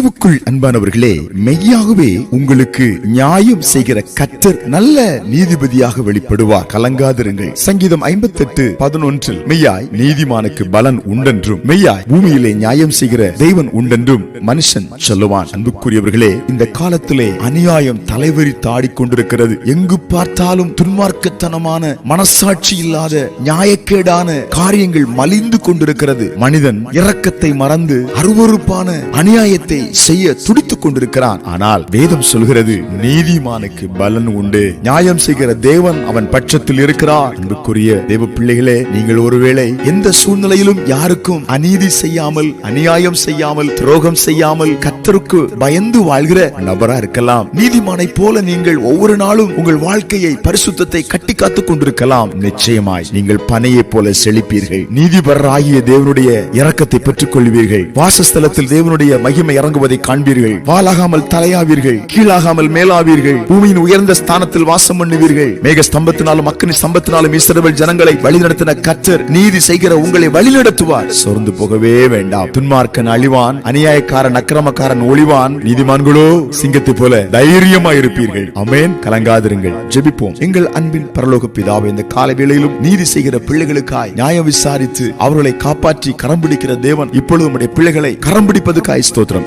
கிறிஸ்துவுக்குள் அன்பானவர்களே மெய்யாகவே உங்களுக்கு நியாயம் செய்கிற கத்தர் நல்ல நீதிபதியாக வெளிப்படுவார். கலங்காதிருங்கள். சங்கீதம் ஐம்பத்தி எட்டு பதினொன்றில் மெய்யாய் நீதிமானுக்கு பலன் உண்டென்றும் மெய்யாய் பூமியிலே நியாயம் செய்கிற தெய்வன் உண்டென்றும் மனுஷன் சொல்லுவான். அன்புக்குரியவர்களே இந்த காலத்திலே அநியாயம் தலைவரி தாடிக்கொண்டிருக்கிறது. எங்கு பார்த்தாலும் துன்மார்க்கத்தனமான மனசாட்சி இல்லாத நியாயக்கேடான காரியங்கள் மலிந்து கொண்டிருக்கிறது. மனிதன் இரக்கத்தை மறந்து அருவருப்பான அநியாயத்தை செய்ய துடித்துக் கொண்டிருக்கிறான். ஆனால் வேதம் சொல்கிறது நீதிமானுக்கு பலன் உண்டு. நியாயம் செய்கிற தேவன் அவன் பட்சத்தில் இருக்கிறார். அன்புக்குரிய தேவ பிள்ளைகளே நீங்கள் ஒருவேளை எந்த சூழ்நிலையிலும் யாருக்கும் அநீதி செய்யாமல் அநியாயம் செய்யாமல் துரோகம் செய்யாமல் கத்தருக்கு பயந்து வாழ்கிற நபரா இருக்கலாம். நீதிமானை போல நீங்கள் ஒவ்வொரு நாளும் உங்கள் வாழ்க்கையை பரிசுத்தத்தை கட்டி காத்துக் கொண்டிருக்கலாம். நிச்சயமாய் நீங்கள் பனையை போல செழிப்பீர்கள். நீதிபரராகிய தேவனுடைய இரக்கத்தை பெற்றுக் கொள்வீர்கள் வாசஸ்தலத்தில் தேவனுடைய மகிமை இறங்குவதை காண்பீர்கள். வாலாகாமல் தலையாவீர்கள். கீழாகாமல் மேலாவீர்கள். பூமியின் உயர்ந்த ஸ்தானத்தில் வாசம் பண்ணுவீர்கள். மேக ஸ்தம்பத்தினாலும் அக்கனி ஸ்தம்பத்தினாலும் இஸ்ரவேல் ஜனங்களை வழிநடத்தின கத்தர் நீதி செய்கிற உங்களை வழிநடத்துவார். சோர்ந்து போகவே வேண்டாம். துன்மார்க்கன் அழிவான் அநியாயக்காரன் அக்கிரமக்காரன் ஒளிவான் நீதிமான்களோ சிங்கத்தை போல தைரியமா இருப்பீர்கள் அமேன் கலங்காதிருங்கள். ஜெபிப்போம். எங்கள் அன்பின் பரலோக பிதாவை இந்த கால வேளையிலும் நீதி செய்கிற பிள்ளைகளுக்காய் நியாயம் விசாரித்து அவர்களை காப்பாற்றி கரம் பிடிக்கிற தேவன் இப்பொழுது உம்முடைய பிள்ளைகளை கரம் பிடிப்பதுக்காய் ஸ்தோத்திரம்.